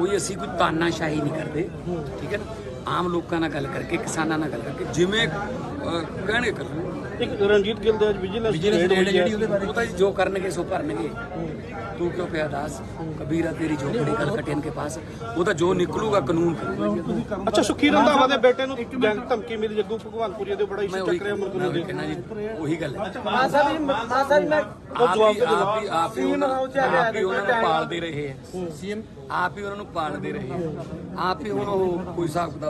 ਕੋਈ ਅਸੀਂ ਕੋਈ ਤਾਨਾਸ਼ਾਹੀ ਨਹੀਂ ਕਰਦੇ ਠੀਕ ਹੈ ਨਾ? ਆਮ ਲੋਕਾਂ ਨਾਲ ਗੱਲ ਕਰਕੇ ਕਿਸਾਨਾਂ ਨਾਲ ਗੱਲ ਕਰਕੇ ਜਿਵੇਂ ਅਹ, ਕਹਿਣਗੇ ਕਰੋ ਇੱਕ ਰਣਜੀਤ ਗਿੱਲ ਦੇ ਵਿਜੀਲੈਂਸ ਜਿਹੜੀ ਉਹਦੇ ਬਾਰੇ ਉਹ ਤਾਂ ਜੀ ਜੋ ਕਰਨਗੇ ਸੋ ਭਰਨਗੇ। ਤੂੰ ਕਿਉਂ ਪਿਆ ਦਾਸ? ਕਬੀਰਾ ਤੇਰੀ ਝੋਪੜੀ ਕਲ ਕਟਿਆਨ ਕੇ ਪਾਸ। ਉਹ ਤਾਂ ਜੋ ਨਿਕਲੂਗਾ ਕਾਨੂੰਨ ਅੱਛਾ ਸੁਖੀ ਰੰਧਾਵਾ ਦੇ ਬੇਟੇ ਨੂੰ ਗੈਂਗ ਧਮਕੀ ਮਿਲੀ ਜੱਗੂ ਭਗਵਾਨਪੁਰੀ ਦੇ ਬੜਾ ਇਸ਼ੂ ਉਹੀ ਚੱਕ ਰਿਹਾ ਮੁਲਕ ਉਹੀ ਕਹਿਣਾ ਜੀ ਉਹੀ ਗੱਲ ਹੈ। ਮਾਂ ਸਾਹਿਬ ਜੀ ਮਾਂ ਸਾਹਿਬ ਮੈਂ ਆਪ ਹੀ ਆਪ ਹੀ ਆਪ ਹੀ ਉਹਨਾਂ ਆਪ ਹੀ ਉਹਨਾਂ ਨੂੰ ਪਾਲਦੇ ਰਹੇ ਹੈ ਸੀਐਮ ਆਪ ਹੀ ਉਹਨਾਂ ਨੂੰ ਪਾਲਦੇ ਰਹੇ ਆਪ ਹੀ ਹੁਣ ਉਹ ਕੋਈ ਹਿਸਾਬ ਕਿਤਾਬ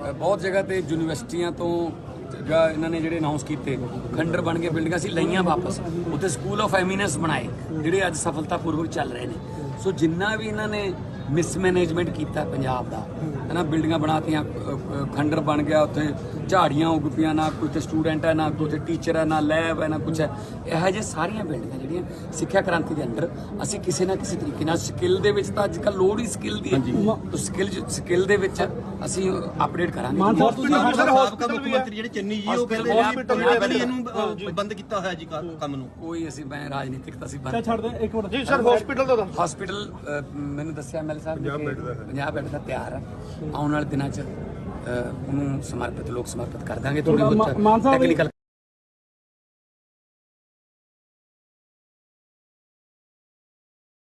ਬਹੁਤ ਜਗ੍ਹਾ ਤੇ ਯੂਨੀਵਰਸਿਟੀਆਂ ਤੋਂ ਜਾਂ ਇਹਨਾਂ ਨੇ ਜਿਹੜੇ ਅਨਾਉਂਸ ਕੀਤੇ ਖੰਡਰ ਬਣ ਕੇ ਬਿਲਡਿੰਗਾਂ ਸੀ ਲਈਆਂ ਵਾਪਸ। ਉੱਥੇ ਸਕੂਲ ਆਫ ਐਮੀਨੈਂਸ ਬਣਾਏ ਜਿਹੜੇ ਅੱਜ ਸਫਲਤਾਪੂਰਵਕ ਚੱਲ ਰਹੇ ਨੇ। ਸੋ ਜਿੰਨਾ ਵੀ ਇਹਨਾਂ ਨੇ ਮਿਸਮੈਨੇਜਮੈਂਟ ਕੀਤਾ ਪੰਜਾਬ ਦਾ ਹਨਾ ਬਿਲਡਿੰਗਾਂ ਬਣਾਤੀਆਂ ਅ, ਖੰਡਰ ਬਣ ਗਿਆ ਉੱਥੇ ਝਾੜੀਆਂ ਉੱਗ ਪਈਆਂ ਨਾ ਕੋਈ ਤੇ ਸਟੂਡੈਂਟ ਹੈ ਨਾ ਕੋਈ ਤੇ ਟੀਚਰ ਹੈ ਨਾ ਲੈਬ ਹੈ ਨਾ ਕੁਝ ਹੈ। ਇਹੋ ਜਿਹੇ ਸਾਰੀਆਂ ਬਿਲਡਿੰਗਾਂ ਜਿਹੜੀਆਂ ਸਿੱਖਿਆ ਕ੍ਰਾਂਤੀ ਦੇ ਅੰਡਰ ਅਸੀਂ ਕਿਸੇ ਨਾ ਕਿਸੇ ਤਰੀਕੇ ਨਾਲ ਸਕਿੱਲ ਦੇ ਵਿੱਚ ਤਾਂ ਅੱਜ ਕੱਲ ਲੋੜ ਹੀ ਸਕਿੱਲ ਦੀ ਹੈ। ਤਾਂ ਸਕਿੱਲ ਸਕਿੱਲ ਦੇ ਵਿੱਚ ਅਸੀਂ ਅਪਡੇਟ ਕਰਾਂਗੇ। ਹੋਰ ਤੁਸੀਂ Hospital ਸਰ ਵੀ ਹੈ। ਸਾਬਕਾ ਮੁੱਖ ਮੰਤਰੀ ਜਿਹੜੇ ਚੰਨੀ ਜੀ ਉਹ ਕਹਿੰਦੇ ਇਹਨੂੰ ਬੰਦ ਕੀਤਾ ਹੋਇਆ ਜੀ ਕੰਮ ਨੂੰ। ਕੋਈ ਅਸੀਂ ਮੈਂ ਰਾਜਨੀਤਿਕ ਤਾਂ ਅਸੀਂ ਬੰਦ ਛੱਡ ਦੇ ਇੱਕ ਮਿੰਟ। ਜੀ ਸਰ ਹਸਪੀਟਲ ਦਾ ਦੱਸੋ ਹਸਪੀਟਲ ਮੈਨੂੰ ਦੱਸਿਆ ਐਮਐਲ ਸਾਹਿਬ ਨੇ ਕਿ 50 ਬੈੱਡ ਦਾ ਤਿਆਰ ਹੈ। ਆਉਣ ਵਾਲੇ ਦਿਨਾਂ 'ਚ ਉਹਨੂੰ ਸਮਰਪਿਤ ਲੋਕ ਸਮਰਪਿਤ ਕਰ ਦਾਂਗੇ ਥੋੜੀ ਬਹੁਤ ਟੈਕਨੀਕਲ